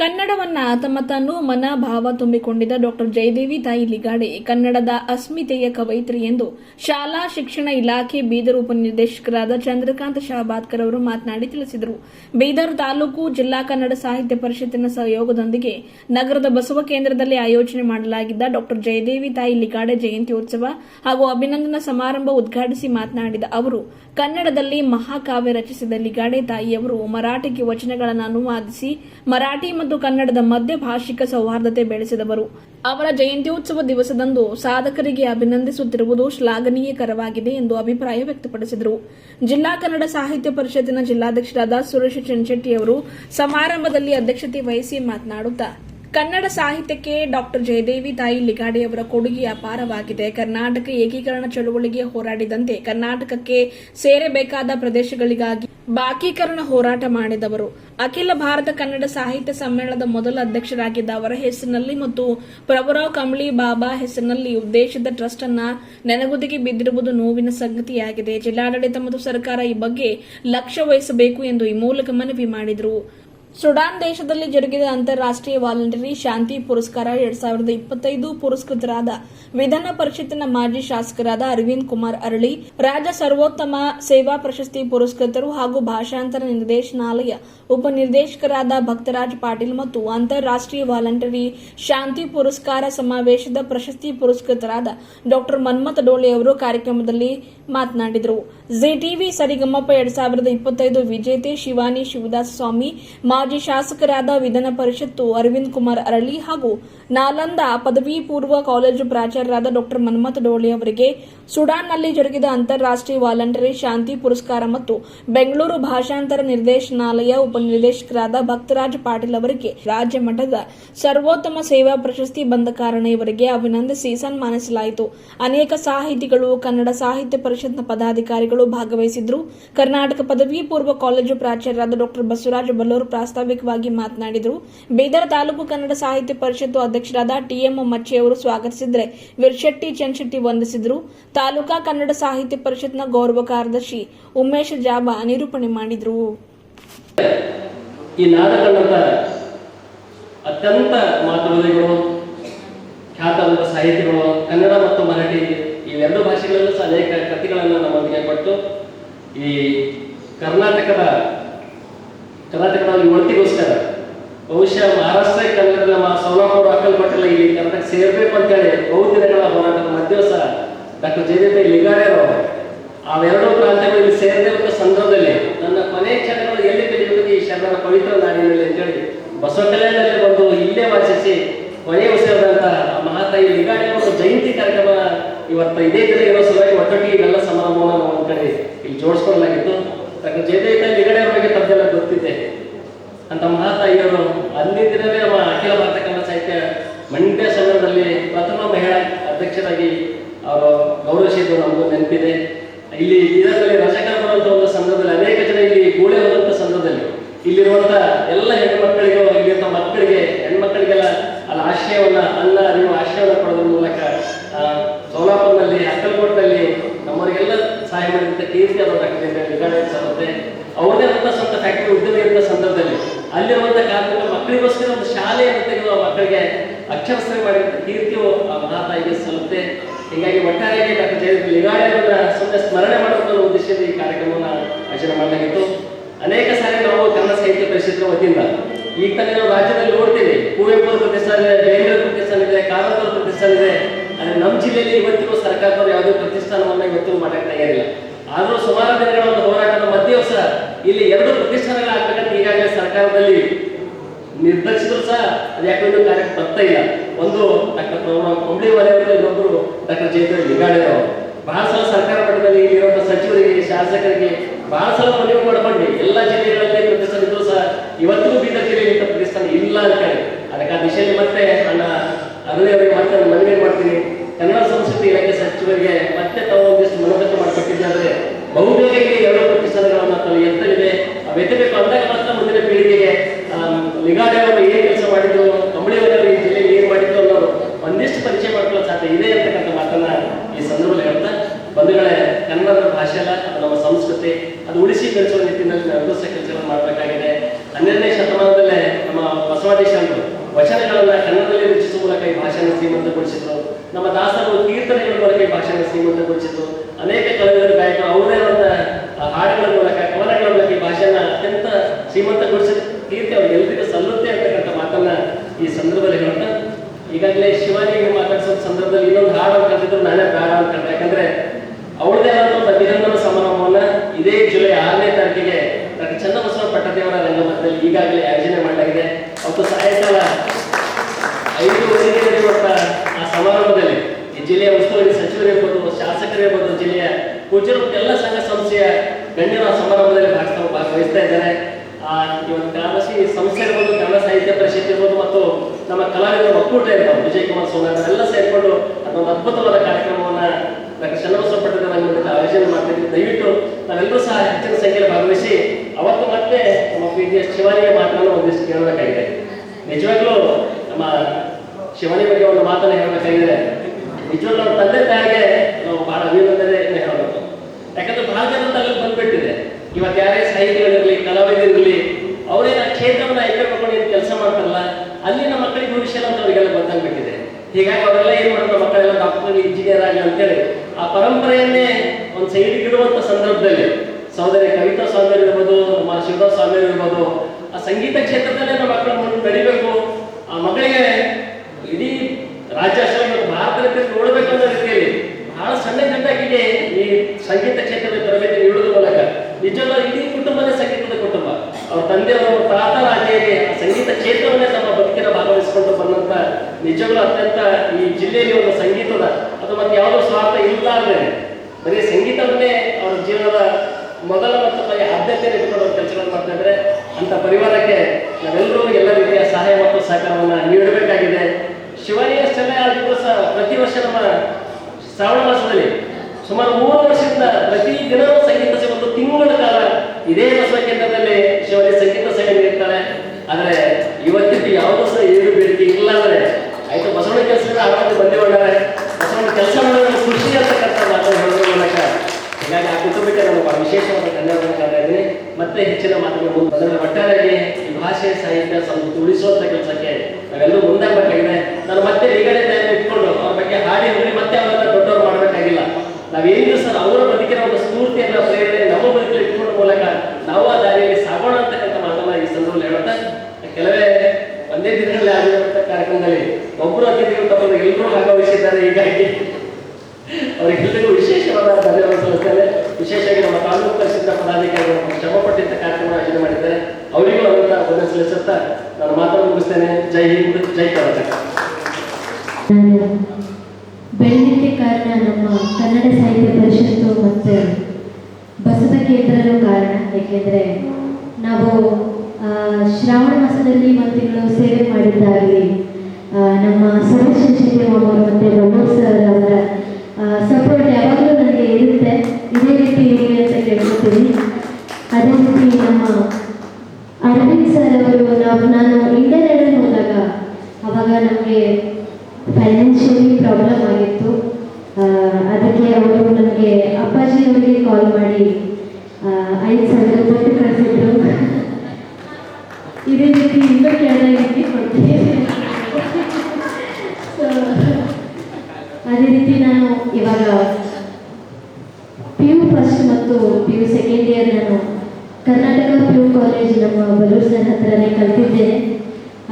ಕನ್ನಡವನ್ನ ತಮ್ಮ ತನು ಮನ ಭಾವ ತುಂಬಿಕೊಂಡಿದ್ದ ಡಾಕ್ಟರ್ ಜಯದೇವಿ ತಾಯಿ ಲಿಗಾಡೆ, ಕನ್ನಡದ ಅಸ್ಮಿತೆಯ ಕವಯಿತ್ರಿ ಎಂದು ಶಾಲಾ ಶಿಕ್ಷಣ ಇಲಾಖೆ ಬೀದರ್ ಉಪನಿರ್ದೇಶಕರಾದ ಚಂದ್ರಕಾಂತ್ ಶಹಬಾದ್ಕರ್ ಅವರು ಮಾತನಾಡಿ ತಿಳಿಸಿದರು. ಬೀದರ್ ತಾಲೂಕು ಜಿಲ್ಲಾ ಕನ್ನಡ ಸಾಹಿತ್ಯ ಪರಿಷತ್ತಿನ ಸಹಯೋಗದೊಂದಿಗೆ ನಗರದ ಬಸವ ಕೇಂದ್ರದಲ್ಲಿ ಆಯೋಜನೆ ಮಾಡಲಾಗಿದ್ದ ಡಾಕ್ಟರ್ ಜಯದೇವಿ ತಾಯಿ ಲಿಗಾಡೆ ಉತ್ಸವ ಹಾಗೂ ಅಭಿನಂದನಾ ಸಮಾರಂಭ ಉದ್ಘಾಟಿಸಿ ಮಾತನಾಡಿದ ಅವರು, ಕನ್ನಡದಲ್ಲಿ ಮಹಾಕಾವ್ಯ ರಚಿಸಿದ ಲಿಗಾಡೆ ತಾಯಿಯವರು ಮರಾಠಿಗೆ ವಚನಗಳನ್ನು ಅನುವಾದಿಸಿ ಮರಾಠಿ ಮತ್ತು ಕನ್ನಡದ ಮಧ್ಯ ಭಾಷಿಕ ಸೌಹಾರ್ದತೆ ಬೆಳೆಸಿದವರು. ಅವರ ಜಯಂತ್ಯೋತ್ಸವ ದಿವಸದಂದು ಸಾಧಕರಿಗೆ ಅಭಿನಂದಿಸುತ್ತಿರುವುದು ಶ್ಲಾಘನೀಯಕರವಾಗಿದೆ ಎಂದು ಅಭಿಪ್ರಾಯ ವ್ಯಕ್ತಪಡಿಸಿದರು. ಜಿಲ್ಲಾ ಕನ್ನಡ ಸಾಹಿತ್ಯ ಪರಿಷತ್ತಿನ ಜಿಲ್ಲಾಧ್ಯಕ್ಷರಾದ ಸುರೇಶ್ ಚಂಚೆಟ್ಟಿ ಅವರು ಸಮಾರಂಭದಲ್ಲಿ ಅಧ್ಯಕ್ಷತೆ ವಹಿಸಿ ಮಾತನಾಡುತ್ತಾ ಕನ್ನಡ ಸಾಹಿತ್ಯಕ್ಕೆ ಡಾಕ್ಟರ್ ಜಯದೇವಿ ತಾಯಿ ಲಿಗಾಡಿಯವರ ಕೊಡುಗೆ ಅಪಾರವಾಗಿದೆ. ಕರ್ನಾಟಕ ಏಕೀಕರಣ ಚಳುವಳಿಗೆ ಹೋರಾಡಿದಂತೆ ಕರ್ನಾಟಕಕ್ಕೆ ಸೇರಬೇಕಾದ ಪ್ರದೇಶಗಳಿಗಾಗಿ ಬಾಕೀಕರಣ ಹೋರಾಟ ಮಾಡಿದವರು. ಅಖಿಲ ಭಾರತ ಕನ್ನಡ ಸಾಹಿತ್ಯ ಸಮ್ಮೇಳನದ ಮೊದಲ ಅಧ್ಯಕ್ಷರಾಗಿದ್ದ ಅವರ ಹೆಸರಿನಲ್ಲಿ ಮತ್ತು ಪ್ರಭುರಾವ್ ಕಂಬಳಿ ಬಾಬಾ ಹೆಸರಿನಲ್ಲಿ ಉದ್ದೇಶದ ಟ್ರಸ್ಟ್ ಅನ್ನ ನೆನಗುದಿಗೆ ಬಿದ್ದಿರುವುದು ನೋವಿನ ಸಂಗತಿಯಾಗಿದೆ. ಜಿಲ್ಲಾಡಳಿತ ಮತ್ತು ಸರ್ಕಾರ ಈ ಬಗ್ಗೆ ಲಕ್ಷ್ಯ ವಹಿಸಬೇಕು ಎಂದು ಈ ಮೂಲಕ ಮನವಿ ಮಾಡಿದರು. ಸುಡಾನ್ ದೇಶದಲ್ಲಿ ಜರುಗಿದ ಅಂತಾರಾಷ್ಟ್ರೀಯ ವಾಲಂಟರಿ ಶಾಂತಿ ಪುರಸ್ಕಾರ ಎರಡ್ ಸಾವಿರದ ಇಪ್ಪತ್ತೈದು ಪುರಸ್ಕೃತರಾದ ವಿಧಾನ ಪರಿಷತ್ತಿನ ಮಾಜಿ ಶಾಸಕರಾದ ಅರವಿಂದ್ ಕುಮಾರ್ ಅರಳಿ, ರಾಜ್ಯ ಸರ್ವೋತ್ತಮ ಸೇವಾ ಪ್ರಶಸ್ತಿ ಪುರಸ್ಕೃತರು ಹಾಗೂ ಭಾಷಾಂತರ ನಿರ್ದೇಶನಾಲಯ ಉಪನಿರ್ದೇಶಕರಾದ ಭಕ್ತರಾಜ್ ಪಾಟೀಲ್ ಮತ್ತು ಅಂತಾರಾಷ್ಟ್ರೀಯ ವಾಲಂಟರಿ ಶಾಂತಿ ಪುರಸ್ಕಾರ ಸಮಾವೇಶದ ಪ್ರಶಸ್ತಿ ಪುರಸ್ಕೃತರಾದ ಡಾಕ್ಟರ್ ಮನ್ಮಥ ಡೋಳೆ ಅವರು ಕಾರ್ಯಕ್ರಮದಲ್ಲಿ ಮಾತನಾಡಿದರು. ಜಿಟಿವಿ ಸರಿಗಮ್ಮಪ್ಪ ಎರಡ್ ಸಾವಿರದ ಇಪ್ಪತ್ತೈದು ವಿಜೇತೆ ಶಿವಾನಿ ಶಿವದಾಸ ಸ್ವಾಮಿ, ಮಾಜಿ ಶಾಸಕರಾದ ವಿಧಾನ ಪರಿಷತ್ತು ಅರವಿಂದ್ ಕುಮಾರ್ ಅರಳಿ ಹಾಗೂ ನಾಲಂದ ಪದವಿ ಪೂರ್ವ ಕಾಲೇಜು ಪ್ರಾಚಾರ್ಯರಾದ ಡಾಕ್ಟರ್ ಮನ್ಮಥ ಡೋಳೆ ಅವರಿಗೆ ಸುಡಾನ್ನಲ್ಲಿ ಜರುಗಿದ ಅಂತಾರಾಷ್ಟ್ರೀಯ ವಾಲಂಟರಿ ಶಾಂತಿ ಪುರಸ್ಕಾರ ಮತ್ತು ಬೆಂಗಳೂರು ಭಾಷಾಂತರ ನಿರ್ದೇಶನಾಲಯ ಉಪನಿರ್ದೇಶಕರಾದ ಭಕ್ತರಾಜ್ ಪಾಟೀಲ್ ಅವರಿಗೆ ರಾಜ್ಯ ಮಟ್ಟದ ಸರ್ವೋತ್ತಮ ಸೇವಾ ಪ್ರಶಸ್ತಿ ಬಂದ ಕಾರಣ ಇವರಿಗೆ ಅಭಿನಂದಿಸಿ ಸನ್ಮಾನಿಸಲಾಯಿತು. ಅನೇಕ ಸಾಹಿತಿಗಳು, ಕನ್ನಡ ಸಾಹಿತ್ಯ ಪರಿಷತ್ನ ಪದಾಧಿಕಾರಿಗಳು ಭಾಗವಹಿಸಿದ್ರು. ಕರ್ನಾಟಕ ಪದವಿ ಪೂರ್ವ ಕಾಲೇಜು ಪ್ರಾಚಾರ್ಯರಾದ ಡಾಕ್ಟರ್ ಬಸವರಾಜ ಬಲ್ಲೂರು ಪ್ರಾಸ್ತಾವಿಕವಾಗಿ ಮಾತನಾಡಿದರು. ಬೀದರ್ ತಾಲೂಕು ಕನ್ನಡ ಸಾಹಿತ್ಯ ಪರಿಷತ್ತು ಅಧ್ಯಕ್ಷರಾದ ಟಿಎಂ ಮಚ್ಚಿ ಅವರು ಸ್ವಾಗತಿಸಿದರೆ ವಿರ್ಶೆಟ್ಟಿ ಚನ್ಶೆಟ್ಟಿ ವಂದಿಸಿದರು. ತಾಲೂಕಾ ಕನ್ನಡ ಸಾಹಿತ್ಯ ಪರಿಷತ್ನ ಗೌರವ ಕಾರ್ಯದರ್ಶಿ ಉಮೇಶ್ ಜಾಬಾ ನಿರೂಪಣೆ ಮಾಡಿದರು. ಈ ನಾಡಕನ್ನಡ ಅತ್ಯಂತ ಮಾತೃಗಳು ಖ್ಯಾತವಾದ ಸಾಹಿತಿಗಳು, ಕನ್ನಡ ಮತ್ತು ಮರಾಠಿ ಇವೆರಡು ಭಾಷೆಗಳಲ್ಲೂ ಸಹ ಅನೇಕ ಕೃತಿಗಳನ್ನು ನಮ್ಮೊಂದಿಗೆ ಕೊಟ್ಟು ಈ ಕರ್ನಾಟಕದ ಕರ್ನಾಟಕದ ಒಳಿತಿಗೋಸ್ಕರ ಬಹುಶಃ ಮಹಾರಾಷ್ಟ್ರ, ಕನ್ನಡದ ಅಕ್ಕಲ್ ಅಕ್ಕಲ್ಪಟ್ಟೆಲ್ಲ ಇಲ್ಲಿ ಕರ್ನಾಟಕ ಸೇರ್ಬೇಕು ಅಂತೇಳಿ ಬಹುದಿನಗಳ ಹೋರಾಟದ ಮಧ್ಯೆ ಸಹ ಡಾಕ್ಟರ್ ಜಯದೇವ ಲಿಗಾಡೆಯವರು ಅವೆರಡೂ ಪ್ರಾಂತ್ಯಗಳು ಇಲ್ಲಿ ಸೇರದೇ ಇರುವ ಸಂದರ್ಭದಲ್ಲಿ ನನ್ನ ಕೊನೆ ಕ್ಷಣಗಳು ಎಲ್ಲಿ ಕಲಿಯುವುದು ಈ ಶರಣರ ಪವಿತ್ರ ನಾಡಿನಲ್ಲಿ ಅಂತೇಳಿ ಬಸವ ಕಲ್ಯಾಣದಲ್ಲಿ ಬಂದು ಇಲ್ಲೇ ವಾಸಿಸಿ ಕೊನೆ ಉಸಿರಾದಂತಹ ಆ ಮಹಾತಾಯಿ ಲಿಗಾಡೆ ಒಂದು ಜಯಂತಿ ಕಾರ್ಯಕ್ರಮ ಇವತ್ತು ಇದೇ ದಿನ ಇರೋ ಸಲುವಾಗಿ ಒಟ್ಟೊಟ್ಟಿಗೆ ಇವೆಲ್ಲ ಸಮಾರಂಭವನ್ನು ನಾವು ಒಂದು ಕಡೆ ಇಲ್ಲಿ ಜೋಡಿಸ್ಕೊಳ್ಳಲಾಗಿತ್ತು ಡಾಕ್ಟರ್ ಜಯದೇವ ತಾಯಿ ಲಿಗಾಡೆ ಅವರಿಗೆ ತಪ್ಪೆಲ್ಲ ಗೊತ್ತಿದೆ ಅಂತ ಮಹಾತಾಯಿಯವರು ಅಂದಿನ ದಿನವೇ ನಮ್ಮ ಅಖಿಲ ಭಾರತ ಕನ್ನಡ ಸಾಹಿತ್ಯ ಮಂಡ್ಯ ಸಂಘದಲ್ಲಿ ಪ್ರಥಮ ಮಹಿಳಾ ಅಧ್ಯಕ್ಷರಾಗಿ ಅವರು ಗೌರವಿಸಿದ್ದು ನಮಗೂ ನೆನಪಿದೆ ಇಲ್ಲಿ ಇದರಲ್ಲಿ ರಜಕ ಬರುವಂತಹ ಒಂದು ಸಂದರ್ಭದಲ್ಲಿ, ಅನೇಕ ಜನ ಇಲ್ಲಿ ಗೋಳೆ ಹೋದಂತ ಸಂದರ್ಭದಲ್ಲಿ ಇಲ್ಲಿರುವಂತ ಎಲ್ಲ ಹೆಣ್ಮಕ್ಕಳಿಗೆ ಇಲ್ಲಿರುವಂತ ಮಕ್ಕಳಿಗೆ ಹೆಣ್ಮಕ್ಕಳಿಗೆಲ್ಲ ಅಲ್ಲಿ ಆಶ್ರಯವನ್ನ, ಅನ್ನ, ಅರಿವು, ಆಶ್ರಯವನ್ನ ಕೊಡೋದ್ರ ಮೂಲಕ ಸೋಲಾಪುರ್ನಲ್ಲಿ ಸೋಲಾಪುರದಲ್ಲಿ ಅಕ್ಕಲ್ಕೋಟದಲ್ಲಿ ನಮ್ಮವರಿಗೆಲ್ಲ ಸಹಾಯ ಮಾಡಿದಂತ ಕೀರ್ತಿ ಲಿಗಾಡೆ ಸಂಸ್ಥೆ. ಅವ್ರದೇ ಅಂತ ಸ್ವಂತ ಫ್ಯಾಕ್ಟರಿ ಉದ್ಯಮ ಇರುವ ಸಂದರ್ಭದಲ್ಲಿ ಅಲ್ಲಿರುವಂತಹ ಕಾರ್ಮಿಕ ಮಕ್ಕಳಿಗೋಸ್ಕರ ಒಂದು ಶಾಲೆಯನ್ನು ತೆಗೆದು ಆ ಮಕ್ಕಳಿಗೆ ಅಕ್ಷರಸ್ಥೆ ಮಾಡಿದಂತ ಕೀರ್ತಿಯು ಆ ಮಹಾತಾಯಿಗೆ ಸಲ್ಲುತ್ತೆ. ಹೀಗಾಗಿ ಒಟ್ಟಾರೆಯಾಗಿ ಡಾಕ್ಟರ್ ಜಯಂತ್ ಲಿಗಾಡೆ ಅವರ ಸುಮ್ಮನೆ ಸ್ಮರಣೆ ಮಾಡುವಂತ ಒಂದು ಉದ್ದೇಶದ ಈ ಕಾರ್ಯಕ್ರಮವನ್ನು ಆಯೋಜನೆ ಮಾಡಲಾಗಿತ್ತು. ಅನೇಕ ಸಾರಿ ನಾವು ಕನ್ನಡ ಸಾಹಿತ್ಯ ಪರಿಷತ್ತಿನ ವತಿಯಿಂದ ಈಗ ತಾನೇ ನಾವು ರಾಜ್ಯದಲ್ಲಿ ನೋಡ್ತೀವಿ. ಕುವೆಂಪು ಪ್ರತಿಷ್ಠಾನ ಇದೆ ಜಯೇಂದ್ರ ಪ್ರತಿಷ್ಠಾನ ಇದೆ ಕಾರಂತರ ಪ್ರತಿಷ್ಠಾನ ಇದೆ ಆದ್ರೆ ನಮ್ಮ ಜಿಲ್ಲೆಯಲ್ಲಿ ಇವತ್ತಿಗೂ ಸರ್ಕಾರದವರು ಯಾವುದೇ ಪ್ರತಿಷ್ಠಾನವನ್ನು ಇವತ್ತು ಮಾಡಕ್ಕೆ ತಯಾರಿಲ್ಲ. ಆದರೂ ಸುಮಾರು ದಿನಗಳ ಒಂದು ಹೋರಾಟದ ಮಧ್ಯೆಯೂ ಸಹ ಇಲ್ಲಿ ಎರಡು ಪ್ರತಿಷ್ಠಾನಗಳು ಆಗ್ಬೇಕಂತ ಈಗಾಗಲೇ ಸರ್ಕಾರದಲ್ಲಿ ನಿರ್ಧರಿಸಿದ್ರು ಸಹ ಅದು ಯಾಕೆ ಕಾರ್ಯಕ್ಕೆ ಬರ್ತಾ ಇಲ್ಲ. ಒಂದು ಡಾಕ್ಟರ್ ಕಂಬಳಿ ವಲಯದಲ್ಲಿ ಇನ್ನೊಬ್ಬರು ಡಾಕ್ಟರ್ ಜಯದೇವ್ ಲಿಂಗಾಡೆ ಅವರು. ಬಹಳ ಸಲ ಸರ್ಕಾರ ಮಟ್ಟದಲ್ಲಿ ಇರುವಂತಹ ಸಚಿವರಿಗೆ, ಶಾಸಕರಿಗೆ ಬಹಳ ಸಲ ಮನವಿ ಮಾಡ್ಕೊಂಡು ಎಲ್ಲ ಜಿಲ್ಲೆಗಳಲ್ಲಿ ಪ್ರತಿಷ್ಠಾನ ಸಹ ಇವತ್ತಿಗೂ ಬೀದರ್ ಜಿಲ್ಲೆಯಲ್ಲಿ ಪ್ರತಿಷ್ಠಾನ ಇಲ್ಲ ಅಂತ ಹೇಳಿ ಅದಕ್ಕೆ ಆ ದಿಶೆಯಲ್ಲಿ ಮತ್ತೆ ಅಣ್ಣ ಅರುಣ್ ಅವರಿಗೆ ಮತ್ತೆ ನಾನು ಮನವಿ ಮಾಡ್ತೀನಿ ಕನ್ನಡ ಸಂಸ್ಕೃತಿ ಇಲಾಖೆ ಸಚಿವರಿಗೆ ಮತ್ತೆ ತಾವು ಒಂದಿಷ್ಟು ಮನವರಿಕೆ ಮಾಡಿಕೊಟ್ಟಿದ್ದಾರೆ ಬಹುಬೇಗ ಇಲ್ಲಿ ಎರಡು ಪ್ರತಿಷ್ಠಾನಗಳನ್ನು ತಾವು ಎತ್ತಲಿದೆ ಅವು ಎತ್ತಬೇಕು ಅಂದಾಗ ಮಾತ್ರ ಮುಂದಿನ ಪೀಳಿಗೆಗೆ ಆಮ್, ಲಿಗಾಡೆ ಅವರು ಏನ್ ಕೆಲಸ ಮಾಡಿದ್ರು ಕಂಬಳಿ ಅವರು ಈ ಜಿಲ್ಲೆಗೆ ಏನ್ ಮಾಡಿದ್ರು ಅನ್ನೋದು ಒಂದಿಷ್ಟು ಪರಿಚಯ ಮಾಡ್ಕೊಳ್ಳೋ ಸಾಧ್ಯ ಇದೆ ಅಂತಕ್ಕಂಥ ಮಾತನ್ನ ಈ ಸಂದರ್ಭದಲ್ಲಿ ಹೇಳ್ತಾ ಬಂಧುಗಳೇ ಕನ್ನಡ ಭಾಷೆ ಅಲ್ಲ ಅದು ನಮ್ಮ ಸಂಸ್ಕೃತಿ ಅದು ಉಳಿಸಿ ಬೆಳೆಸುವ ನಿಟ್ಟಿನಲ್ಲಿ ನಾವು ಕೆಲಸಗಳನ್ನು ಮಾಡಬೇಕಾಗಿದೆ ಹನ್ನೆರಡನೇ ಶತಮಾನದಲ್ಲೇ ನಮ್ಮ ಬಸವ ಬಸವಾದಿಶಾಂತರು ವಚನಗಳನ್ನ ಕನ್ನಡದಲ್ಲಿ ರಚಿಸುವ ಮೂಲಕ ಈ ಭಾಷೆಯನ್ನು ಶ್ರೀಮಂತಗೊಳಿಸಿದ್ರು ನಮ್ಮ ದಾಸರು ಕೀರ್ತನೆಗಳ ಮೂಲಕ ಭಾಷೆಯನ್ನು ಶ್ರೀಮಂತಗೊಳಿಸಿದ್ರು ಅನೇಕ ಕಲಾವಿದರು ಗಾಯಕರು ಅವರೇ ಆ, ಹಾಡುಗಳ ಮೂಲಕ, ಕವನಗಳ ಮೂಲಕ ಈ ಭಾಷೆಯನ್ನ ಅತ್ಯಂತ ಶ್ರೀಮಂತಗೊಳಿಸಿದ ಕೀರ್ತಿ ಅವ್ರಿಗೆ ಎಲ್ಲರಿಗೂ ಸಲ್ಲುತ್ತೆ ಅಂತಕ್ಕಂಥ ಮಾತನ್ನ ಈ ಸಂದರ್ಭದಲ್ಲಿ ಹೇಳ್ತಾ ಈಗಾಗಲೇ ಶಿವಾಜಿಗೆ ಮಾತಾಡಿಸೋ ಸಂದರ್ಭದಲ್ಲಿ ಇನ್ನೊಂದು ಹಾಡು ಕರೆದಿದ್ರು ನಾನೇ ಬೇಡ ಅಂತ ಯಾಕಂದ್ರೆ ಅವಳದೇ ಆದ ಒಂದು ಅಭಿನಂದನಾ ಸಮಾರಂಭವನ್ನ ಇದೇ ಜುಲೈ ಆರನೇ ತಾರೀಕಿಗೆ ಡಾಕ್ಟರ್ ಚನ್ನಬಸವ ಪಟ್ಟದೇವರ ರಂಗಮಂದಿರದಲ್ಲಿ ಈಗಾಗಲೇ ಆಯೋಜನೆ ಮಾಡಲಾಗಿದೆ. ಅವತ್ತು ಸಾಯಂಕಾಲ ಐದು ನಡೆಯುವಂತ ಆ ಸಮಾರಂಭದಲ್ಲಿ ಜಿಲ್ಲೆಯ ಉಸ್ತುವಾರಿ ಸಚಿವರಿರ್ಬೋದು ಶಾಸಕರಿರ್ಬೋದು ಜಿಲ್ಲೆಯ ಪೂಜ್ಯರು ಎಲ್ಲ ಸಂಘ ಸಂಸ್ಥೆಯ ಗಣ್ಯರ ಸಮಾರಂಭದಲ್ಲಿ ಭಾಗವಹಿಸ್ತಾ ಭಾಗವಹಿಸ್ತಾ ಇದ್ದಾರೆ. ಆ ಇವತ್ತು ಕನ್ನಡಸಿ ಸಂಸ್ಥೆ ಇರ್ಬೋದು, ಕನ್ನಡ ಸಾಹಿತ್ಯ ಪರಿಷತ್ ಇರ್ಬೋದು ಮತ್ತು ನಮ್ಮ ಕಲಾವಿದರ ಒಕ್ಕೂಟ ಇರ್ಬೋದು ವಿಜಯ್ ಕುಮಾರ್ ಸೋನಾರ್ ಎಲ್ಲ ಸೇರಿಕೊಂಡು ಅದೊಂದು ಅದ್ಭುತವಾದ ಕಾರ್ಯಕ್ರಮವನ್ನ ಡಾಕ್ಟರ್ ಚನ್ನಬಸವ ಪಟ್ಟದ ಆಯೋಜನೆ ಮಾಡ್ತಿದ್ದೀವಿ ದಯವಿಟ್ಟು ನಾವೆಲ್ಲರೂ ಸಹ ಹೆಚ್ಚಿನ ಸಂಖ್ಯೆಯಲ್ಲಿ ಭಾಗವಹಿಸಿ, ಅವತ್ತು ಮತ್ತೆ ನಮ್ಮ ಪ್ರೀತಿಯ ಶಿವಾನಿಯ ಮಾತನ್ನು ಒಂದಿಷ್ಟು ಕೇಳಬೇಕಾಗಿದೆ. ನಿಜವಾಗ್ಲೂ ನಮ್ಮ ಶಿವಾನಿ ಬಗ್ಗೆ ಒಂದು ಮಾತನ್ನು ಹೇಳಬೇಕಾಗಿದೆ. ನಿಜವಾಗ್ಲೂ ನಮ್ಮ ತಂದೆ ತಾಯಿಗೆ ನಾವು ಬಹಳ ಅಭಿನಂದನೆ ಹೇಳಬೇಕು ಯಾಕಂದ್ರೆ ಬಹಳ ಜನ ತಲೆ ಬಂದ್ಬಿಟ್ಟಿದೆ. ಇವತ್ತು ಯಾರೇ ಸಾಹಿತಿಗಳಿರಲಿ, ಕಲಾವಿದರಿರಲಿ, ಅವರೇನ ಕ್ಷೇತ್ರವನ್ನ ಆಯ್ಕೆ ಏನು ಕೆಲಸ ಮಾಡ್ತಾರಲ್ಲ, ಅಲ್ಲಿನ ಮಕ್ಕಳಿಗೆ ಭವಿಷ್ಯ ಅಂತ ಅವರಿಗೆಲ್ಲ ಗೊತ್ತಾಗ್ಬಿಟ್ಟಿದೆ. ಹೀಗಾಗಿ ಅವರೆಲ್ಲ ಏನು ಮಾಡ್ತಾರೆ, ಮಕ್ಕಳೆಲ್ಲ ಡಾಕ್ಟರ್ ಇಂಜಿನಿಯರ್ ಆಗಲಿ ಅಂತೇಳಿ, ಆ ಪರಂಪರೆಯನ್ನೇ ಒಂದು ಸೈಡ್ ಇಡುವಂತ ಸಂದರ್ಭದಲ್ಲಿ, ಸಹೋದರಿ ಕವಿತಾ ಸ್ವಾಮಿ ಇರ್ಬೋದು ನಮ್ಮ ಶಿವದಾಸ್ ಸ್ವಾಮಿ ಇರ್ಬೋದು, ಆ ಸಂಗೀತ ಕ್ಷೇತ್ರದಲ್ಲೇ ನಮ್ಮ ಮಕ್ಕಳ ಮುಂದೆ ಬೆಳಿಬೇಕು. ಆ ಮಕ್ಕಳಿಗೆ ಇಡೀ ರಾಜ್ಯ ಅಷ್ಟೇ ಅಲ್ಲ, ಭಾರತದ ನೋಡಬೇಕು ಅನ್ನೋ ರೀತಿಯಲ್ಲಿ ಬಹಳ ಸಣ್ಣದಿಂದಾಗಿಗೆ ಈ ಸಂಗೀತ ಕ್ಷೇತ್ರದ ತರಬೇತಿ ನೀಡುವುದರ ಮೂಲಕ. ನಿಜವಾದ ಇಡೀ ಕುಟುಂಬನೇ ಸಂಗೀತದ ಕುಟುಂಬ. ಅವ್ರ ತಂದೆ ಅವರು ರಾಜೇರಿ, ಆ ಸಂಗೀತ ಕ್ಷೇತ್ರವನ್ನೇ ತಮ್ಮ ಬದುಕಿನ ಭಾಗವಹಿಸಿಕೊಂಡು ಬಂದಂತ ನಿಜಗಳು ಅತ್ಯಂತ ಈ ಜಿಲ್ಲೆಯಲ್ಲಿ ಒಂದು ಸಂಗೀತದ ಅಥವಾ ಮತ್ತೆ ಯಾವುದೋ ಸ್ವಾರ್ಥ ಇಲ್ಲಾರ್ದೆ ಬರೀ ಸಂಗೀತವನ್ನೇ ಅವರ ಜೀವನದ ಮೊದಲ ಮತ್ತು ಆದ್ಯತೆ ಇಟ್ಕೊಂಡು ಕೆಲಸಗಳನ್ನು ಮಾಡ್ತಾ ಇದ್ರೆ ಅಂತ ಪರಿವಾರಕ್ಕೆ ನಾವೆಲ್ಲರೂ ಎಲ್ಲ ರೀತಿಯ ಸಹಾಯ ಮತ್ತು ಸಹಕಾರವನ್ನು ನೀಡಬೇಕಾಗಿದೆ. ಶಿವನಿಯ ಸ್ಥಳ ಆಗಿದ್ರು ಸಹ ಪ್ರತಿ ವರ್ಷ ನಮ್ಮ ಶ್ರಾವಣ ಮಾಸದಲ್ಲಿ ಸುಮಾರು ಮೂರು ವರ್ಷದಿಂದ ಪ್ರತಿ ದಿನವೂ ಸಂಗೀತ ಸೇವೆ ಒಂದು ತಿಂಗಳ ಕಾಲ ಇದೇ ಬಸವ ಕೇಂದ್ರದಲ್ಲಿ ಶಿವಾನಿ ಸಂಗೀತ ಸೇವೆ ನೀಡ್ತಾರೆ ಆದರೆ ಇವತ್ತಿಗೆ ಯಾವುದೂ ಸಹ ಏನು ಬೇಡಿಕೆ ಇಲ್ಲ ಅಂದ್ರೆ ಆಯ್ತು ಬಸವಣ್ಣ ಕೆಲಸ ಆರಾಮಾಗಿ ಬಂದೇ ಒಳ್ಳೆ ಬಸವಣ್ಣ ಕೆಲಸ ಮಾಡೋದು ಖುಷಿ ಅಂತಕ್ಕಂಥ ಮಾತನ್ನು ಹೇಳೋದ್ರ ಮೂಲಕ ಹೀಗಾಗಿ ಆ ಕುಟುಂಬಕ್ಕೆ ನಾನು ಬಹಳ ವಿಶೇಷವಾದ ಧನ್ಯವಾದ ಕಾಣ್ತಾ ಇದ್ದೀನಿ. ಮತ್ತೆ ಹೆಚ್ಚಿನ ಮಾತುಗಳು ಮುಂದೆ ಒಟ್ಟಾರೆಯಾಗಿ ಈ ಭಾಷೆ, ಸಾಹಿತ್ಯ, ಸಂಸ್ಕೃತಿ ಉಳಿಸುವಂತ ಕೆಲಸಕ್ಕೆ ನಾವೆಲ್ಲರೂ ಮುಂದಾಗಬೇಕಾಗಿದೆ. ನಾನು ಮತ್ತೆ ಈಗಲೇ ಇಟ್ಕೊಂಡು ಅವ್ರ ಬಗ್ಗೆ ಹಾಡಿ ಹೋಗಿ ಮತ್ತೆ ಅವರನ್ನ ದೊಡ್ಡವರು ಮಾಡಬೇಕಾಗಿಲ್ಲ ನಾವೇನಿದ್ರು ಸರ್ ಅವರ ಬದುಕಿನ ಒಂದು ಸ್ಫೂರ್ತಿಯನ್ನ ಪ್ರೇರಣೆ ನಮ್ಮ ಬದುಕಲ್ಲಿ ಇಟ್ಕೊಂಡ ಮೂಲಕ ನಾವು ಆ ದಾರಿಯಲ್ಲಿ ಸಾಗೋಣ ಅಂತಕ್ಕಂಥ ಮಾತನ್ನ ಈ ಸಂದರ್ಭದಲ್ಲಿ ಹೇಳುತ್ತಾ ಕೆಲವೇ ಒಂದೇ ದಿನಗಳಲ್ಲಿ ಆಗಿರುವಂತ ಕಾರ್ಯಕ್ರಮದಲ್ಲಿ ಒಬ್ಬರು ಅತಿಥಿಗಳು ತಪ್ಪಲು ಎಲ್ಲರೂ ಭಾಗವಹಿಸಿದ್ದಾರೆ ಹೀಗಾಗಿ ಅವರಿಗೆಲ್ಲರಿಗೂ ವಿಶೇಷವಾದ ಧನ್ಯವಾದ ಸಲ್ಲಿಸ್ತೇನೆ. ವಿಶೇಷವಾಗಿ ನಮ್ಮ ತಾಲೂಕು ಪರಿಷತ್ನ ಪದಾಧಿಕಾರಿಗಳು ಶ್ರಮಪಟ್ಟಿದ್ದ ಕಾರ್ಯಕ್ರಮ ಆಯೋಜನೆ ಮಾಡಿದ್ದಾರೆ. ಅವರಿಗೂ ಅವರ ಧನ್ಯ ಸಲ್ಲಿಸುತ್ತಾ ನಾನು ಮಾತನ್ನು ಮುಗಿಸ್ತೇನೆ. ಜೈ ಹಿಂದ್, ಜೈ ಕರ್ನಾಟಕ ನಾನು ಬೆಳಲಿಕ್ಕೆ ಕಾರಣ ನಮ್ಮ ಕನ್ನಡ ಸಾಹಿತ್ಯ ಪರಿಷತ್ತು ಮತ್ತು ಬಸವ ಕೇಂದ್ರನೂ ಕಾರಣ ಏಕೆಂದರೆ ನಾವು ಆ, ಶ್ರಾವಣ ಮಾಸದಲ್ಲಿ ಒಂದು ತಿಂಗಳು ಸೇವೆ ಮಾಡಿದ್ದಾಗಲಿ ಆ, ನಮ್ಮ ಸುರೇಶ್ ಶೆಟ್ಟಿ ಅವರು ಮತ್ತು ಬಳ್ಳೂರ್ ಸರ್ ಅವರ ಸಪೋರ್ಟ್ ಯಾವಾಗಲೂ ನನಗೆ ಇರುತ್ತೆ ಇದೇ ರೀತಿ ಇರಲಿ ಅಂತ ಕೇಳ್ಕೊತೀನಿ ಅದೇ ರೀತಿ ನಮ್ಮ ಅರವಿಂದ್ ಸರ್ ಅವರು ನಾವು ನಾನು ಇಂಡಿಯನ್ ಐಡಲ್ ಹೋದಾಗ ಅವಾಗ ನಮಗೆ ಫೈನಾನ್ಷಿಯಲಿ ಪ್ರಾಬ್ಲಮ್ ಆಗಿತ್ತು ಆ, ಅದಕ್ಕೆ ಅವರು ನನಗೆ ಅಪ್ಪಾಜಿ ಅವರಿಗೆ ಕಾಲ್ ಮಾಡಿ ಆ, ಐದು ಸಾವಿರ ಕೊಟ್ಟು ಕಳಿಸಿದ್ರು ಇದೇ ರೀತಿ ಇನ್ನೂ ಕೇಳಾಗಿ ಕೊಡ್ತೀನಿ So, ಅದೇ ರೀತಿ ನಾನು ಇವಾಗ ಪಿ ಯು ಫಸ್ಟ್ ಮತ್ತು ಪಿ ಯು ಸೆಕೆಂಡ್ ಇಯರ್ ನಾನು ಕರ್ನಾಟಕ ಪಿ ಯು ಕಾಲೇಜ್ ನಮ್ಮ ಬಲೂರ್ ಸರ್ ಹತ್ರನೇ ಕಲ್ತಿದ್ದೇನೆ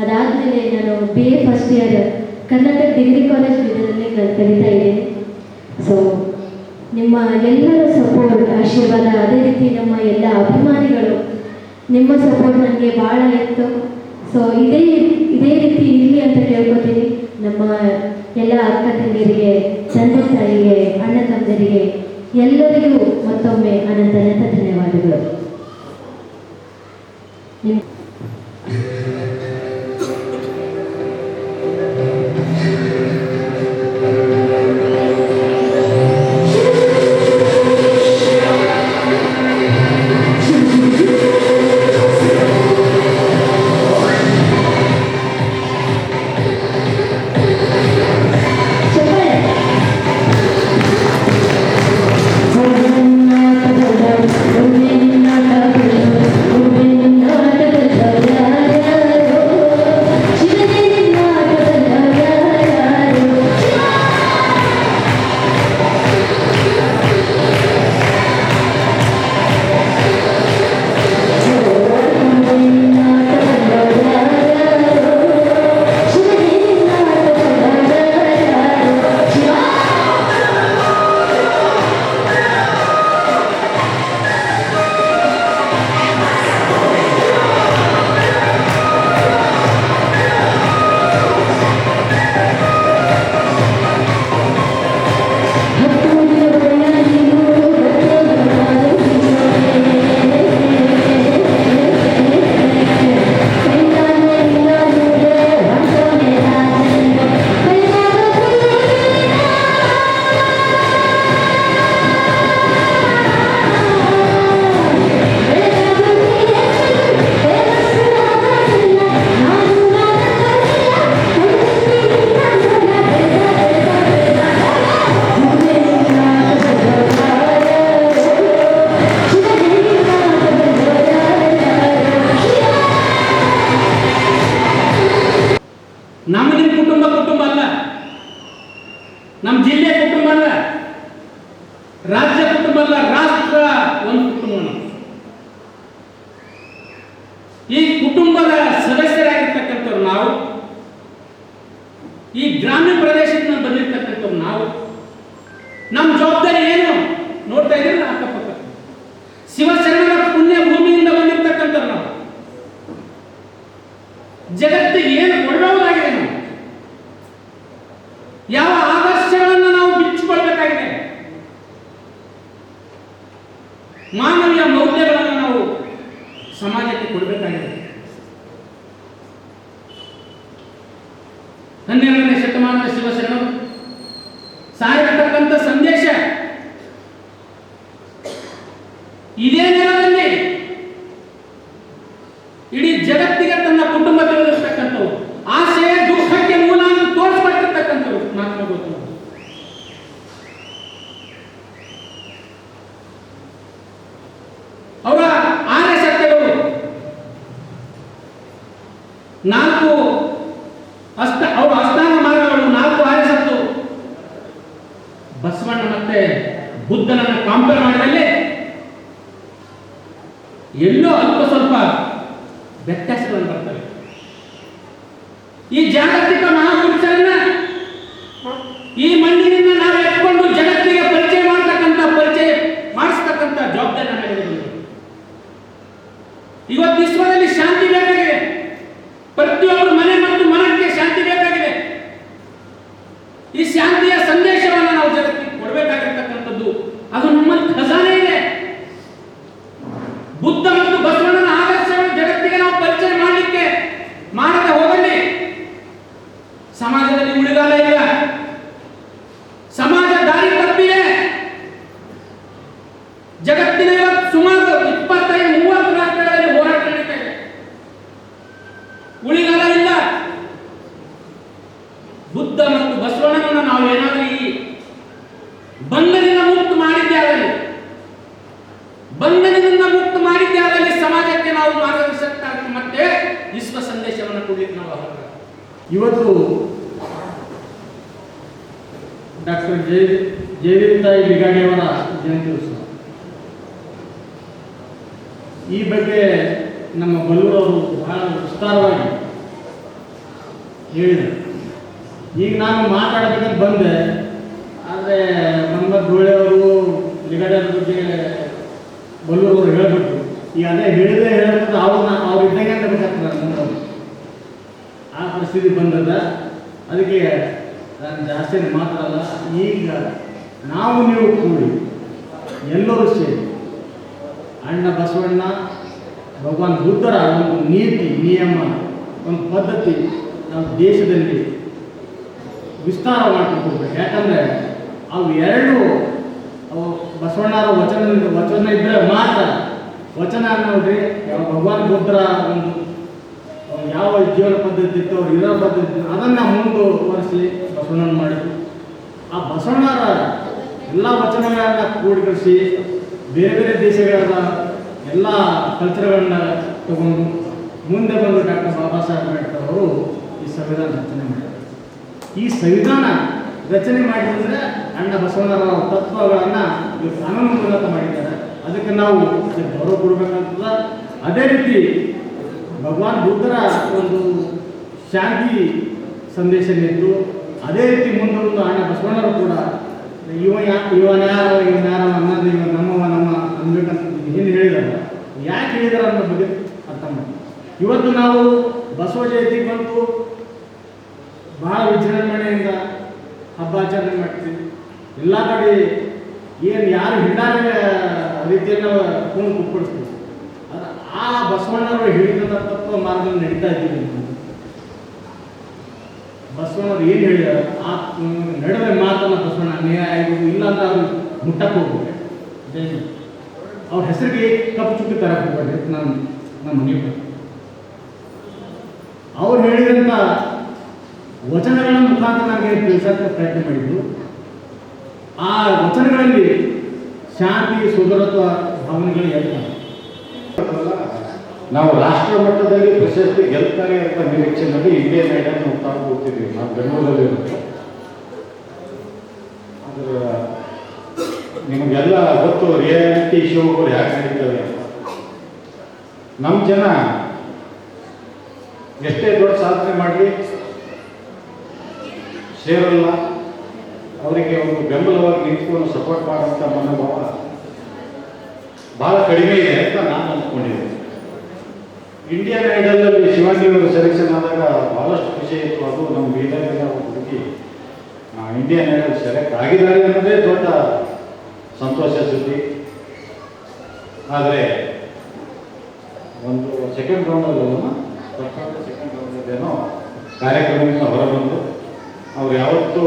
ಅದಾದಮೇಲೆ ನಾನು B A first year Karnataka degree college ಇದರಲ್ಲಿ ನಾನು ಕಲಿತಾ ಇದ್ದೇನೆ. ಸೊ ನಿಮ್ಮ ಎಲ್ಲರ ಸಪೋರ್ಟ್ ಆಶೀರ್ವಾದ, ಅದೇ ರೀತಿ ನಮ್ಮ ಎಲ್ಲ ಅಭಿಮಾನಿಗಳು, ನಿಮ್ಮ ಸಪೋರ್ಟ್ ನನಗೆ ಭಾಳ ಇತ್ತು. ಸೊ ಇದೇ ಇದೇ ರೀತಿ ಇರಲಿ ಅಂತ ಕೇಳ್ಕೊತೀನಿ. ನಮ್ಮ ಎಲ್ಲ ಅಕ್ಕ ತಂಗಿಯರಿಗೆ ತಂದೆ ತಾಯಿಗೆ, ಅಣ್ಣ ತಂದೆಯರಿಗೆ ಎಲ್ಲರಿಗೂ ಮತ್ತೊಮ್ಮೆ ಅನಂತ ಅನಂತ ಧನ್ಯವಾದಗಳು. ನಮ್ಮ ಜಿಲ್ಲೆ ಕುಟುಂಬ ಅಲ್ಲ. ರಾಜ್ಯ ಕುಟುಂಬ ಅಲ್ಲ ರಾಷ್ಟ್ರ ಒಂದು ಕುಟುಂಬ ನಮ್ದು. ಈ ಕುಟುಂಬದ ಸದಸ್ಯರಾಗಿರ್ತಕ್ಕಂಥವ್ರು ನಾವು ಈ ಗ್ರಾಮೀಣ ಪ್ರದೇಶದಿಂದ ಬಂದಿರ್ತಕ್ಕಂಥವ್ರು ನಾವು ನಮ್ಮ ಜವಾಬ್ದಾರಿ ಏನು ನೋಡ್ತಾ ಇದ್ದೀವಿ ಅಕ್ಕಪಕ್ಕ ಶಿವಶರಣರ ಪುಣ್ಯ ಭೂಮಿಯಿಂದ ಬಂದಿರ್ತಕ್ಕಂಥವ್ರು ನಾವು ಜಗತ್ತಿಗೆ ಏನು ಕೊಡಬಹುದಾಗಿದೆ ನಾವು ಯಾವ ಆದರ್ಶಗಳನ್ನು ನಾವು ಬಿಚ್ಚಿಕೊಳ್ಬೇಕಾಗಿದೆ ಮಾನವೀಯ ಮೌಲ್ಯಗಳನ್ನು ನಾವು ಸಮಾಜಕ್ಕೆ ಕೊಡಬೇಕಾಗಿದೆ. ಹನ್ನೆರಡನೇ ಶತಮಾನದ ಶಿವಶರಣರು ಸಾರಿರ್ತಕ್ಕಂಥ ಸಂದೇಶ. ಇದೇ ನಾಲ್ಕು ಅಷ್ಟ ಅವರು ಅಷ್ಟಾಂಗ ಮಾರ್ಗಗಳು ನಾಲ್ಕು ಆರಿಸತ್ತು ಸತ್ತು. ಬಸವಣ್ಣ ಮತ್ತೆ ಬುದ್ಧನನ್ನು ಕಾಂಪೇರ್ ಮಾಡಿದಲ್ಲಿ ಎಲ್ಲೋ ಅಲ್ಪ ಸ್ವಲ್ಪ ವ್ಯತ್ಯಾಸಗಳು ಬರ್ತವೆ. ಈ ಜಾಗತಿಕ ಈ ಶಾಂತಿಯ ಸಂದೇಶವನ್ನು ನಾವು ಜಗತ್ತಿಗೆ ಕೊಡಬೇಕಾಗಿರ್ತಕ್ಕಂಥದ್ದು ಅದು ನಮ್ಮಲ್ಲಿ ಖಜಾನೆ ಇದೆ ಬುದ್ಧ ಮತ್ತು ಬಸವಣ್ಣನ ಆದರ್ಶವನ್ನು ಜಗತ್ತಿಗೆ ನಾವು ಪರಿಚಯ ಮಾಡಲಿಕ್ಕೆ ಮಾಡದೆ ಹೋಗಲಿ ಸಮಾಜದಲ್ಲಿ ಉಳಿಗಾಲ ಇಲ್ಲ ಸಮಾಜ ದಾರಿ ತಪ್ಪಿದೆ ಜಗತ್ತಿನ ಇವತ್ತು ಸುಮಾರು ಇಪ್ಪತ್ತೈದು ಮೂವತ್ತು ರಾಷ್ಟ್ರಗಳಲ್ಲಿ ಹೋರಾಟ ನಡೀತಾ ಇದೆ ಉಳಿಗಾಲ ಇಲ್ಲ ಬುದ್ಧ ಮತ್ತು ಬಸವಣ್ಣನನ್ನು ನಾವು ಏನಾದರೂ ಈ ಬಂಧನದಿಂದ ಮುಕ್ತ ಮಾಡಿದ್ದೇ ಆಗಲಿ ಬಂಧನದಿಂದ ಮುಕ್ತ ಮಾಡಿದ್ದೇ ಆಗಲಿ ಸಮಾಜಕ್ಕೆ ನಾವು ಮಾರ್ಗದರ್ಶಕ ಮತ್ತೆ ವಿಶ್ವ ಸಂದೇಶವನ್ನು ಕೊಡ್ಲಿಕ್ಕೆ ನಾವು ಹೊರಟ ಇವತ್ತು ಡಾಕ್ಟರ್ ಜಯ ಲಿಗಾಡಿಯವರ ಜಯಂತಿ ಉತ್ಸವ ಈ ಬಗ್ಗೆ ನಮ್ಮ ಬಲ್ಲೂರವರು ಬಹಳ ವಿಸ್ತಾರವಾಗಿ ಹೇಳಿದರು. ಈಗ ನಾನು ಮಾತಾಡಬೇಕಂತ ಬಂದೆ, ಆದರೆ ನಮ್ಮ ಧೂಳೆಯವರು ಲಿಗಾಡಿಯವ್ರ ಬಗ್ಗೆ ಬಲ್ಲೂರವರು ಹೇಳ್ಬಿಟ್ರು. ಈಗ ಅದೇ ಹೇಳಿದೆ ಹೇಳ್ಬಿಟ್ಟು ಅವ್ರನ್ನ ಅವ್ರು ಇದ್ದಂಗೆ ಮುಂದವರು ಆ ಪರಿಸ್ಥಿತಿ ಬಂದದ. ಅದಕ್ಕೆ ನಾನು ಜಾಸ್ತಿ ಮಾತಾಡಲ್ಲ. ಈಗ ನಾವು ನೀವು ಕೂಡಿ ಎಲ್ಲರೂ ಸೇರಿ ಅಣ್ಣ ಬಸವಣ್ಣ, ಭಗವಾನ್ ಬುದ್ಧರ ಒಂದು ನೀತಿ, ನಿಯಮ, ಒಂದು ಪದ್ಧತಿ ನಾವು ದೇಶದಲ್ಲಿ ವಿಸ್ತಾರ ಮಾಡ್ಕೊಂಡು ಹೋಗ್ಬೇಕು ಯಾಕಂದರೆ ಅವು ಎರಡು ಅವು ಬಸವಣ್ಣರ ವಚನ ವಚನ ಇದ್ದರೆ ಮಾತ್ರ ವಚನ ನೋಡ್ರಿ ಯಾವ ಭಗವಾನ್ ಬುದ್ಧರ ಒಂದು, ಯಾವ ಜೀವನ ಪದ್ಧತಿ ಇತ್ತು, ಅವ್ರು ಇರೋ ಪದ್ಧತಿ ಅದನ್ನು ಮುಂದುವರಿಸಲಿ ಬಸವಣ್ಣನ ಮಾಡಿದ್ರು. ಆ ಬಸವಣ್ಣರ ಎಲ್ಲ ವಚನಗಳನ್ನ ಕೂಡಿಕರಿಸಿ ಬೇರೆ ಬೇರೆ ದೇಶಗಳ ಎಲ್ಲ ಕಲ್ಚರ್ಗಳನ್ನ ತಗೊಂಡು ಮುಂದೆ ಬಂದು ಡಾಕ್ಟರ್ ಬಾಬಾ ಸಾಹೇಬ್ ಅಂಬೇಡ್ಕರ್ ಅವರು ಈ ಸಂವಿಧಾನ ರಚನೆ ಮಾಡಿದ್ದಾರೆ ಈ ಸಂವಿಧಾನ ರಚನೆ ಮಾಡಿದ್ರೆ ಅಣ್ಣ ಬಸವಣ್ಣರ ತತ್ವಗಳನ್ನು ಇವರು ಕಾನೂನು ಮಾಡಿದ್ದಾರೆ. ಅದಕ್ಕೆ ನಾವು ಗೌರವ ಕೊಡಬೇಕಂತದ ಅದೇ ರೀತಿ ಭಗವಾನ್ ಬುದ್ಧರ ಒಂದು ಶಾಂತಿ ಸಂದೇಶ ನೀಡಿದ್ದು ಅದೇ ರೀತಿ ಮುಂದೊಂದು ಅಣ್ಣ ಬಸವಣ್ಣರು ಕೂಡ ಇವ ಯಾ ಇವನ ಯಾರು ಇವನ ಅನ್ನೋದು ಇವ ನಮ್ಮವ ನಮ್ಮ ಅನ್ಬೇಕಂತ ಏನು ಹೇಳಿದಾರ. ಯಾಕೆ ಹೇಳಿದಾರ ಅನ್ನೋ ಬಗ್ಗೆ ಅರ್ಥ ಮಾಡಿ ಇವತ್ತು ನಾವು ಬಸವ ಜಯಂತಿ ಬಂತು. ಬಹಳ ವಿಜೃಂಭಣೆಯಿಂದ ಹಬ್ಬ ಆಚರಣೆ ಮಾಡ್ತೀವಿ. ಎಲ್ಲ ಕಡೆ ಏನು ಯಾರು ಹಿಡಾರ ರೀತಿಯನ್ನು ಕುಣ್ ಕುಪ್ಪಡಿಸ್ತೀವಿ ಆದ್ರೆ ಆ ಬಸವಣ್ಣವರು ಹೇಳಿದಂಥ ತತ್ವ ಮಾರ್ಗದಲ್ಲಿ ನಡೀತಾ ಇದ್ದೀವಿ. ಬಸವಣ್ಣವ್ರು ಏನು ಹೇಳಿದಾರೆ? ಆ ನಡೆದ ಮಾತನ್ನ ಬಸವಣ್ಣ ನ್ಯಾಯ ಆಗಿರ್ಬೋದು ಇಲ್ಲ ಅಂತ ಅವ್ರು ಮುಟ್ಟಕ್ಕೆ ಹೋಗ್ಬೇಕು ಜೈ ಅವ್ರ ಹೆಸರಿಗೆ ಕಪ್ಪು ಚುಕ್ಕಿ ತರ ಹೋಗ್ಬೇಡಿ ನಾನು ನಮ್ಮ ಮನೆ ಬಂದು ಅವ್ರು ಹೇಳಿದಂಥ ವಚನಗಳ ಮುಖಾಂತರ ನನಗೆ ತಿಳಿಸೋಕ್ಕೆ ಪ್ರಯತ್ನ ಮಾಡಿದ್ರು ಆ ವಚನಗಳಲ್ಲಿ ಶಾಂತಿ ಸುಂದರತ್ವ ಭಾವನೆಗಳು ಎಲ್ಲ ನಾವು ರಾಷ್ಟ್ರ ಮಟ್ಟದಲ್ಲಿ ಪ್ರಶಸ್ತಿ ಗೆಲ್ತಾರೆ ಅಂತ ನಿರೀಕ್ಷೆಯಲ್ಲಿ ಇಂಡಿಯನ್ ಐಡಲ್ ನೋಡ್ತಾ ಹೋಗ್ತಿದ್ವಿ ನಾವು ಬೆಂಗಳೂರಲ್ಲಿ ಆದ್ರೆ ನಿಮಗೆಲ್ಲ ಗೊತ್ತು ರಿಯಾಲಿಟಿ ಶೋಗಳು ಯಾಕೆ ನಡೀತವೆ ನಮ್ಮ ಜನ ಎಷ್ಟೇ ದೊಡ್ಡ ಸಾಧನೆ ಮಾಡಲಿ, ಸೇರಲ್ಲ. ಅವರಿಗೆ ಒಂದು ಬೆಂಬಲವಾಗಿ ನಿಂತ್ಕೊಂಡು ಸಪೋರ್ಟ್ ಮಾಡೋಂಥ ಮನೋಭಾವ ಬಹಳ ಕಡಿಮೆ ಇದೆ ಅಂತ ನಾನು ಅಂದ್ಕೊಂಡಿದ್ದೆ ಇಂಡಿಯನ್ ಐಡಲಲ್ಲಿ ಶಿವಾಜಿಯವರು ಸೆಲೆಕ್ಷನ್ ಆದಾಗ ಭಾಳಷ್ಟು ಖುಷಿ ಇತ್ತು. ಅದು ನಮ್ಮ ಬೀದರ್ ಹುಡುಗಿ ಇಂಡಿಯನ್ ಐಡಲ್ ಸೆಲೆಕ್ಟ್ ಆಗಿದ್ದಾರೆ ಅನ್ನೋದೇ ದೊಡ್ಡ ಸಂತೋಷ ಸುದ್ದಿ. ಆದರೆ, ಒಂದು ಸೆಕೆಂಡ್ ರೌಂಡಲ್ಲಿ ಸೆಕೆಂಡ್ ರೌಂಡಲ್ಲೇನೋ ಕಾರ್ಯಕ್ರಮದಿಂದ ಹೊರಬಂದು, ಅವ್ರು ಯಾವತ್ತೂ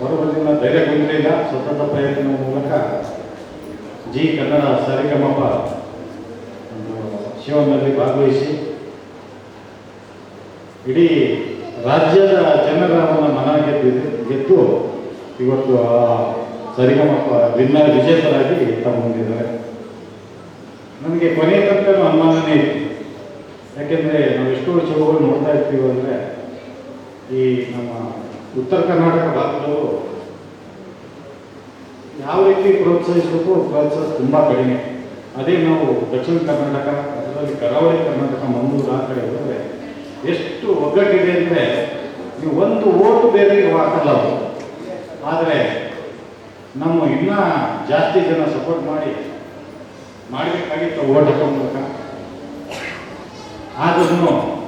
ಹೊರಬಂದಿಲ್ಲ, ಧೈರ್ಯ ಹೊಂದಿರಲಿಲ್ಲ ಸತತ ಪ್ರಯತ್ನದ ಮೂಲಕ ಜಿ. ಕನ್ನಡ ಸರಿಗಮಪ ಶಿವನಲ್ಲಿ ಭಾಗವಹಿಸಿ, ಇಡೀ ರಾಜ್ಯದ ಜನರ ಮನ ಗೆದ್ದಿದೆ ಗೆದ್ದು ಇವತ್ತು ಭಿನ್ನ ವಿನ್ನರ್ ವಿಜೇತರಾಗಿ ತಗೊಂಡಿದ್ದಾರೆ ನನಗೆ ಕೊನೆಯ ತನಕ ಅನುಮಾನನೇ ಇತ್ತು ಯಾಕೆಂದರೆ ನಾವು ಎಷ್ಟೋ ಶೋಗಳು ನೋಡ್ತಾ ಇರ್ತೀವಿ ಅಂದರೆ ಈ ನಮ್ಮ ಉತ್ತರ ಕರ್ನಾಟಕ ಭಾಗದವರು ಯಾವ ರೀತಿ ಪ್ರೋತ್ಸಾಹಿಸಬೇಕು ಪ್ರೋತ್ಸಾಹ ತುಂಬ ಕಡಿಮೆ. ಅದೇ ನಾವು ದಕ್ಷಿಣ ಕರ್ನಾಟಕ, ಅದರಲ್ಲಿ ಕರಾವಳಿ ಕರ್ನಾಟಕ, ಮಂಗಳೂರು ಆ ಕಡೆ ಹೋದರೆ ಎಷ್ಟು ಒಗ್ಗಟ್ಟಿದೆ ಅಂದರೆ ನೀವು ಒಂದು ಓಟು ಬೇರೆ ಹಾಕಲ್ಲ ಆದರೆ ನಮ್ಮ ಇನ್ನೂ ಜಾಸ್ತಿ ಜನ ಸಪೋರ್ಟ್ ಮಾಡಿ ಮಾಡಬೇಕಾಗಿತ್ತು ಓಟ್ ಹಾಕೋ ಮೂಲಕ. ಆದ್ರೂ